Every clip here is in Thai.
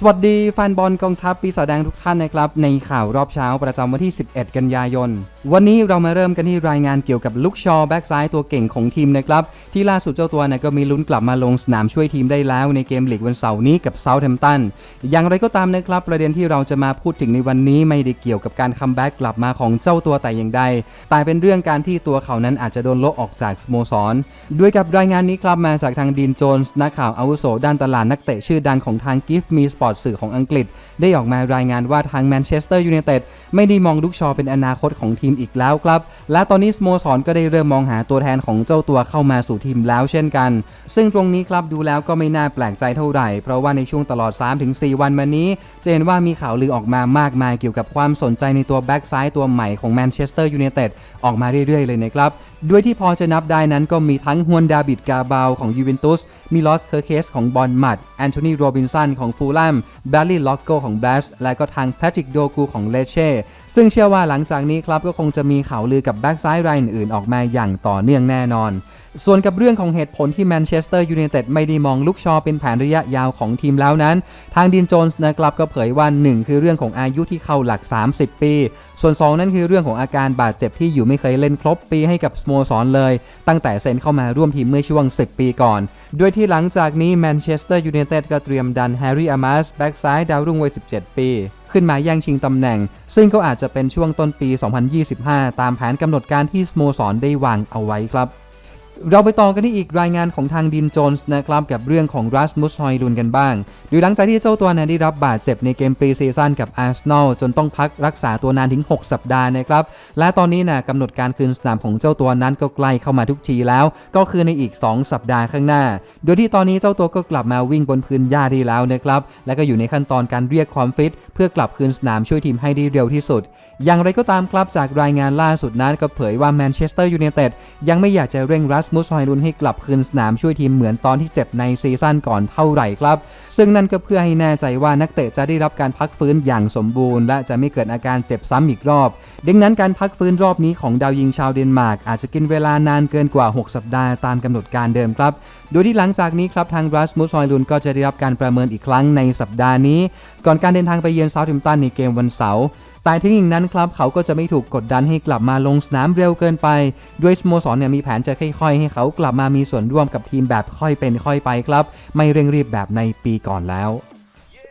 สวัสดีแฟนบอลกองทัพปีศาจแดงทุกท่านนะครับ ในข่าวรอบเช้าประจำวันที่ 11 กันยายน วันนี้เรามาเริ่มกันที่รายงานเกี่ยวกับลุกชอแบ็กซ้ายตัวเก่งของทีมนะครับ ที่ล่าสุดเจ้าตัวนี่ยก็มีลุ้นกลับมาลงสนามช่วยทีมได้แล้ว ในเกมลีกวันเสาร์นี้กับเซาท์แฮมป์ตันอย่างไรก็ตามนะครับ ประเด็นที่เราจะมาพูดถึงในวันนี้ไม่ได้เกี่ยวกับการคัมแบ็กกลับมาของเจ้าตัวแต่อย่างใดแต่เป็นเรื่องการที่ตัวเขานั้นอาจจะโดนโละออกจากสโมสรด้วยกับรายงานนี้ครับมาจากทางดีนโจนส์นักข่าวอาวุโสด้านตลาดนักเตะชื่อดังของทางกิฟต์มีสปอร์ตสื่อของอังกฤษ ได้ออกมารายงานว่าทางแมนเชสเตอร์ยูไนเต็ดไม่ได้มองลุกชอเป็นอนาคตของทีมอีกแล้วครับ และตอนนี้สโมสรก็ได้เริ่มมองหาตัวแทนของเจ้าตัวเข้ามาสู่ทีมแล้วเช่นกัน ซึ่งตรงนี้ครับดูแล้วก็ไม่น่าแปลกใจเท่าไหร่ เพราะว่าในช่วงตลอด 3-4 วันมานี้จะเห็นว่ามีข่าวลือออกมามากมายเกี่ยวกับความสนใจในตัวแบ็กซ้ายตัวใหม่ของแมนเชสเตอร์ยูไนเต็ดออกมาเรื่อยๆเลยนะครับด้วยที่พอจะนับได้นั้นก็มีทั้งฮวนดาบิดกาบาวของยูเวนตุส มิลอสเคอร์เคสของบอลมัด แอนโทนีโรบินสันของฟูลแลมแบลลี่ล็อกโกของแบสและก็ทางแพทริกโดกูของเลเช่ซึ่งเชื่อว่าหลังจากนี้ครับก็คงจะมีข่าวลือกับแบ็กซ้ายรายอื่นๆออกมาอย่างต่อเนื่องแน่นอน ส่วนกับเรื่องของเหตุผลที่แมนเชสเตอร์ยูไนเต็ดไม่ได้มองลุกชอเป็นแผนระยะยาวของทีมแล้วนั้น ทางดินโจนส์นะครับก็เผยว่า 1 คือเรื่องของอายุที่เข้าหลัก 30 ปี ส่วน 2 นั่นคือเรื่องของอาการบาดเจ็บที่อยู่ไม่เคยเล่นครบปีให้กับสโมสรเลย ตั้งแต่เซ็นเข้ามาร่วมทีมเมื่อช่วง 10 ปีก่อนโดยที่หลังจากนี้แมนเชสเตอร์ยูไนเต็ดก็เตรียมดันแฮร์รี่อามาสแบ็กซ้ายดาวรุ่งวัย 17 ปี ขึ้นมาแย่งชิงตำแหน่ง ซึ่งก็อาจจะเป็นช่วงต้นปี 2025 ตามแผนกำหนดการที่สโมสรได้วางเอาไว้ครับ เราไปต่อกันที่อีกรายงานของทางดินโจนส์นะครับกับเรื่องของรัสมุสฮอยลุนกันบ้างโดยหลังจากที่เจ้าตัวนั้นได้รับบาดเจ็บในเกมปรีซีซั่นกับอาร์เซนอลจนต้องพักรักษาตัวนานถึง 6 สัปดาห์นะครับ และตอนนี้นะกำหนดการคืนสนามของเจ้าตัวนั้นก็ใกล้เข้ามาทุกทีแล้ว ก็คือในอีก 2 สัปดาห์ข้างหน้า โดยที่ตอนนี้เจ้าตัวก็กลับมาวิ่งบนพื้นหญ้าได้แล้วนะครับและก็อยู่ในขั้นตอนการเรียกความฟิตเพื่อกลับคืนสนามช่วยทีมให้ได้เร็วที่สุด อย่างไรก็ตามครับจากรายงานล่าสุดนั้นก็เผยว่าแมนเชสเตอร์ยูไนเต็ดยังไม่อยากจะเร่งรัสมุสฮอยลุนให้กลับคืนสนามช่วยทีมเหมือนตอนที่เจ็บในซีซั่นก่อนเท่าไหร่ครับ ซึ่งนั่นก็เพื่อให้แน่ใจว่านักเตะจะได้รับการพักฟื้นอย่างสมบูรณ์ และจะไม่เกิดอาการเจ็บซ้ำอีกรอบ ดังนั้นการพักฟื้นรอบนี้ของดาวยิงชาวเดนมาร์กอาจจะกินเวลานานเกินกว่า 6 สัปดาห์ตามกำหนดการเดิมครับ โดยที่หลังจากนี้ครับทางรัสมุสฮอยลุนก็จะได้รับการประเมินอีกครั้งในสัปดาห์นี้ ก่อนการเดินทางไปเยือนเซาท์แฮมตันในเกมวันเสาร์แต่ถึงอย่างนั้นครับเขาก็จะไม่ถูกกดดันให้กลับมาลงสนามเร็วเกินไป ด้วยสโมสรเนี่ยมีแผนจะค่อยๆ ให้เขากลับมามีส่วนร่วมกับทีมแบบค่อยเป็นค่อยไปครับ ไม่เร่งรีบแบบในปีก่อนแล้ว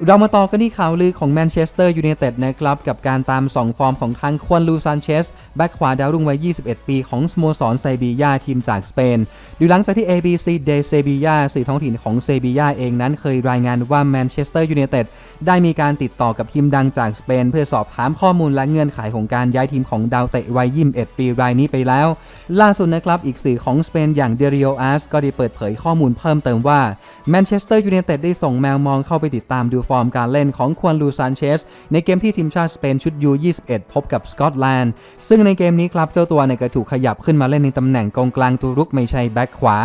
เรามาต่อกันที่ข่าวลือของแมนเชสเตอร์ยูไนเต็ดนะครับ กับการตามส่องฟอร์มของทางควนลูซานเชส แบ็กขวาดาวรุ่งวัย 21 ปีของสโมสรเซบียาทีมจากสเปนดูหลังจากที่ ABC de Sevilla สื่อท้องถิ่นของเซบียาเองนั้นเคยรายงานว่าแมนเชสเตอร์ยูไนเต็ดได้มีการติดต่อกับทีมดังจากสเปน เพื่อสอบถามข้อมูลและเงื่อนไขของการย้ายทีมของดาวเตะวัย 21 ปีรายนี้ไปแล้ว ล่าสุดนะครับอีกสื่อของสเปนอย่างเดริโออาสก็ได้เปิดเผยข้อมูลเพิ่มเติมว่าแมนเชสเตอร์ยูไนเต็ดได้ส่งแมวมองเข้าไปติดตามดูฟอร์มการเล่นของควนลูซานเชสในเกมที่ทีมชาติสเปนชุดยู21 พบกับสกอตแลนด์ ซึ่งในเกมนี้ครับเจ้าตัวเนี่ยก็ถูกขยับขึ้นมาเล่นในตำแหน่งกองกลางตัวรุกไม่ใช่แบ็คขวา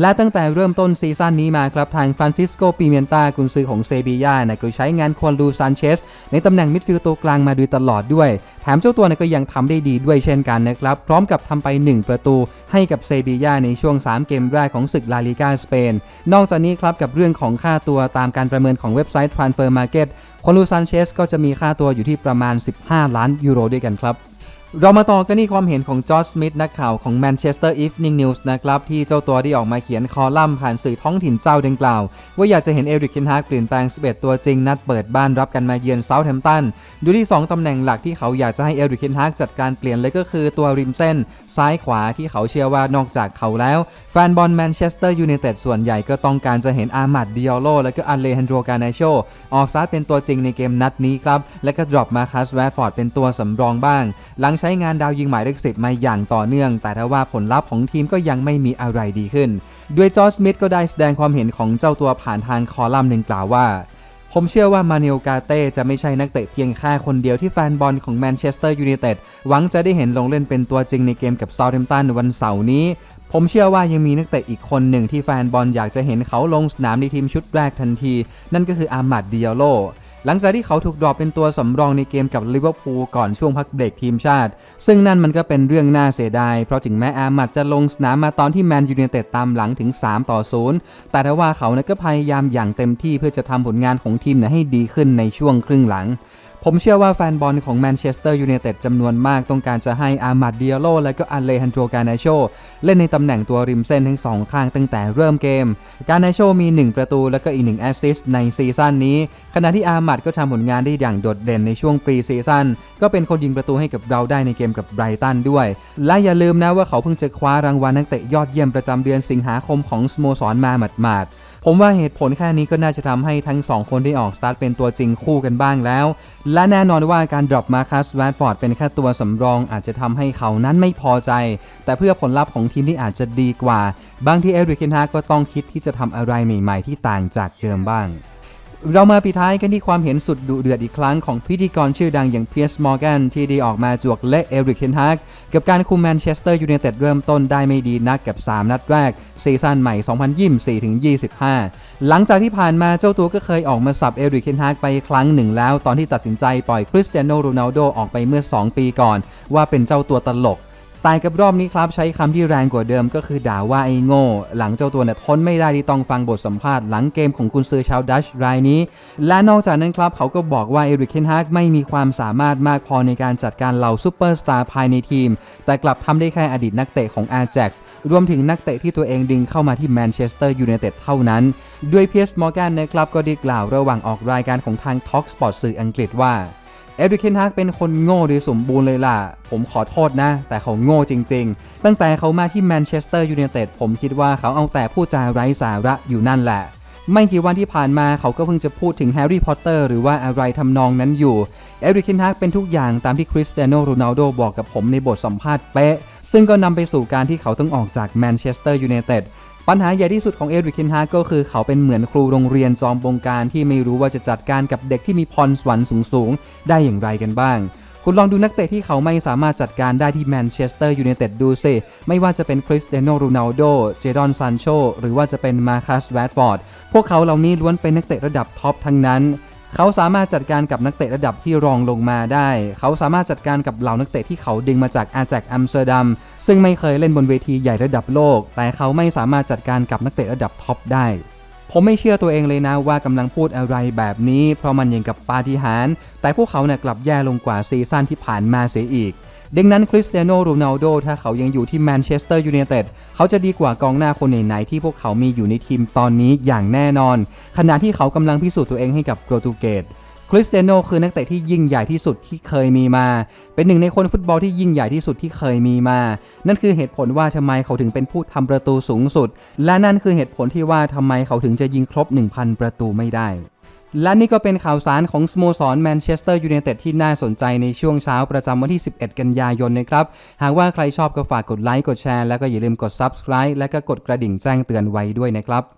และตั้งแต่เริ่มต้นซีซั่นนี้มาครับทางฟรานซิสโกปิเมนตากุนซือของเซบียาเนี่ยก็ใช้งานควนลูซานเชสในตำแหน่งมิดฟิลด์ตัวกลางมาโดยตลอดด้วย แถมเจ้าตัวเนี่ยก็ยังทำได้ดีด้วยเช่นกันนะครับพร้อมกับทำไป 1 ประตูให้กับเซบียาในช่วง 3 เกมแรกของศึกลาลิกาสเปนนอกจากนี้ครับกับเรื่องของค่าตัวตามการประเมินของเว็บไซต์ Transfer Market คอนลูซานเชสก็จะมีค่าตัวอยู่ที่ประมาณ 15 ล้านยูโรด้วยกันครับ เรามาต่อกันที่ความเห็นของจอร์จสมิธนักข่าวของ Manchester Evening News นะครับที่เจ้าตัวได้ออกมาเขียนคอลัมน์ผ่านสื่อท้องถิ่นเจ้าดังกล่าว ว่าอยากจะเห็นเอริกเคนฮากเปลี่ยนแปลง 11 ตัวจริง นัดเปิดบ้านรับกันมาเยือนเซาท์แฮมป์ตันดูที่ 2 ตำแหน่งหลักที่เขาอยากจะให้เอริกเคนฮากจัดการเปลี่ยนเลยก็คือตัวริมเส้น ซ้ายขวาที่เขาเชื่อว่านอกจากเขาแล้ว แฟนบอลแมนเชสเตอร์ยูไนเต็ดส่วนใหญ่ก็ต้องการจะเห็นอามัดดิออโลและก็อันเลฮันโดกาเนโชออกซาเป็นตัวจริงในเกมนัดนี้ครับและก็ดรอปมาคัสแวดฟอร์ดเป็นตัวสำรองบ้างหลังใช้งานดาวยิงหมายเลขสิบมาอย่างต่อเนื่อง แต่ถ้าว่าผลลัพธ์ของทีมก็ยังไม่มีอะไรดีขึ้น ด้วยจอร์จสมิธก็ได้แสดงความเห็นของเจ้าตัวผ่านทางคอลัมน์หนึ่งกล่าวว่า ผมเชื่อว่ามาเนลกาเต้จะไม่ใช่นักเตะเพียงแค่คนเดียวที่แฟนบอลของแมนเชสเตอร์ยูไนเต็ดหวังจะได้เห็นลงเล่นเป็นตัวจริงในเกมกับซา u ์ h ฮม p ตันวันเสาร์นี้ผมเชื่อว่ายังมีนักเตะอีกคนหนึ่งที่แฟนบอลอยากจะเห็นเขาลงสนามในทีมชุดแรกทันที นั่นก็คืออามัดดิอาโล หลังจากที่เขาถูกดรอปเป็นตัวสำรองในเกมกับลิเวอร์พูลก่อนช่วงพักเบรกทีมชาติ ซึ่งนั่นมันก็เป็นเรื่องน่าเสียดาย เพราะถึงแม้อามัดจะลงสนามมาตอนที่แมนยูเนเต็ดตามหลังถึง 3 ต่อ 0 แต่ถ้าว่าเขานะก็พยายามอย่างเต็มที่เพื่อจะทำผลงานของทีมนะให้ดีขึ้นในช่วงครึ่งหลัง ผมเชื่อว่าแฟนบอลของแมนเชสเตอร์ยูไนเต็ดจำนวนมากต้องการจะให้อามัดเดียโลและก็อัลเลฮันโดกานาโชเล่นในตำแหน่งตัวริมเส้นทั้งสองข้างตั้งแต่เริ่มเกม กานาโชมี 1 ประตูและก็อีก 1 แอสซิสต์ในซีซั่นนี้ ขณะที่อามัดก็ทำผลงานได้อย่างโดดเด่นในช่วงปรีซีซั่นก็เป็นคนยิงประตูให้กับเราได้ในเกมกับไบรตันด้วย และอย่าลืมนะว่าเขาเพิ่งจะคว้ารางวัลนักเตะยอดเยี่ยมประจำเดือนสิงหาคมของสโมสรมาหมาดๆผมว่าเหตุผลแค่นี้ก็น่าจะทำให้ทั้งสองคนได้ออกสตาร์ทเป็นตัวจริงคู่กันบ้างแล้ว และแน่นอนว่าการดรอปมาคัสแวดฟอร์ดเป็นแค่ตัวสำรองอาจจะทำให้เขานั้นไม่พอใจ แต่เพื่อผลลัพธ์ของทีมที่อาจจะดีกว่า บางทีเอริกเคนฮากก็ต้องคิดที่จะทำอะไรใหม่ ๆ ที่ต่างจากเดิมบ้าง เรามาปิดท้ายกันที่ความเห็นสุดดุเดือดอีกครั้งของพิธีกรชื่อดังอย่างเพียร์สมอร์แกนที่ได้ออกมาจวกเละเอริกเคนฮากกับการคุมแมนเชสเตอร์ยูไนเต็ดเริ่มต้นได้ไม่ดีนักกับ 3 นัดแรก ซีซั่นใหม่ 2024-25 หลังจากที่ผ่านมาเจ้าตัวก็เคยออกมาสับเอริกเคนฮากไปครั้งหนึ่งแล้ว ตอนที่ตัดสินใจปล่อยคริสเตียโนโรนัลโดออกไปเมื่อ 2 ปีก่อน ว่าเป็นเจ้าตัวตลก แต่กับรอบนี้ครับใช้คำที่แรงกว่าเดิมก็คือด่าว่าไอ้โง่ หลังเจ้าตัวเนี่ยทนไม่ได้ที่ต้องฟังบทสัมภาษณ์หลังเกมของกุนซือชาวดัชรายนี้ และนอกจากนั้นครับเขาก็บอกว่าเอริกเคนฮากไม่มีความสามารถมากพอในการจัดการเหล่าซูเปอร์สตาร์ภายในทีม แต่กลับทำได้แค่อดีตนักเตะของอา j a x รวมถึงนักเตะที่ตัวเองดึงเข้ามาที่แมนเชสเตอร์ยูไนเต็ดเท่านั้น ด้วยเพียร์สมอร์แกนนะครับก็ได้กล่าวระหว่างออกรายการของทาง Talk Sport สื่ออังกฤษว่า เอริกเคนฮากเป็นคนโง่โดยสมบูรณ์เลยล่ะ ผมขอโทษนะ แต่เขาโง่จริง ๆ ตั้งแต่เขามาที่แมนเชสเตอร์ยูไนเต็ดผมคิดว่าเขาเอาแต่พูดจาไร้สาระอยู่นั่นแหละ ไม่กี่วันที่ผ่านมาเขาก็เพิ่งจะพูดถึงแฮร์รี่พอตเตอร์หรือว่าอะไรทำนองนั้นอยู่ เอริกเคนฮากเป็นทุกอย่างตามที่คริสเตียโนโรนัลโดบอกกับผมในบทสัมภาษณ์เป๊ะ ซึ่งก็นำไปสู่การที่เขาต้องออกจากแมนเชสเตอร์ยูไนเต็ด ปัญหาใหญ่ที่สุดของเอริกเคนฮากก็คือเขาเป็นเหมือนครูโรงเรียนจอมบงการที่ไม่รู้ว่าจะจัดการกับเด็กที่มีพรสวรรค์สูงๆ ได้อย่างไรกันบ้าง คุณลองดูนักเตะที่เขาไม่สามารถจัดการได้ที่แมนเชสเตอร์ยูไนเต็ดดูสิไม่ว่าจะเป็นคริสเตียโนโรนัลโด เจดอนซานโชหรือว่าจะเป็นมาคัสแรดฟอร์ด พวกเขาเหล่านี้ล้วนเป็นนักเตะระดับท็อปทั้งนั้น เขาสามารถจัดการกับนักเตะระดับที่รองลงมาได้ เขาสามารถจัดการกับเหล่านักเตะที่เขาดึงมาจากอาแจกอัมสเตอร์ดัม ซึ่งไม่เคยเล่นบนเวทีใหญ่ระดับโลก แต่เขาไม่สามารถจัดการกับนักเตะระดับท็อปได้ ผมไม่เชื่อตัวเองเลยนะว่ากำลังพูดอะไรแบบนี้ เพราะมันยังกับปาฏิหาริย์ แต่พวกเขาเนี่ยกลับแย่ลงกว่าซีซั่นที่ผ่านมาเสียอีก ดังนั้นคริสเตียโนโรนัลโดถ้าเขายังอยู่ที่แมนเชสเตอร์ยูไนเต็ดเขาจะดีกว่ากองหน้าคนไหนๆที่พวกเขามีอยู่ในทีมตอนนี้อย่างแน่นอน ขณะที่เขากำลังพิสูจน์ตัวเองให้กับโปรตุเกสคริสเตียโนคือนักเตะที่ยิ่งใหญ่ที่สุดที่เคยมีมา เป็นหนึ่งในคนฟุตบอลที่ยิ่งใหญ่ที่สุดที่เคยมีมา นั่นคือเหตุผลว่าทำไมเขาถึงเป็นผู้ทำประตูสูงสุด และนั่นคือเหตุผลที่ว่าทำไมเขาถึงจะยิงครบ 1,000 ประตูไม่ได้ และนี่ก็เป็นข่าวสารของสโมสรแมนเชสเตอร์ยูไนเต็ดที่น่าสนใจในช่วงเช้าประจำวันที่ 11 กันยายนนะครับ หากว่าใครชอบก็ฝากกดไลค์กดแชร์ แล้วก็อย่าลืมกด Subscribe และก็กดกระดิ่งแจ้งเตือนไว้ด้วยนะครับ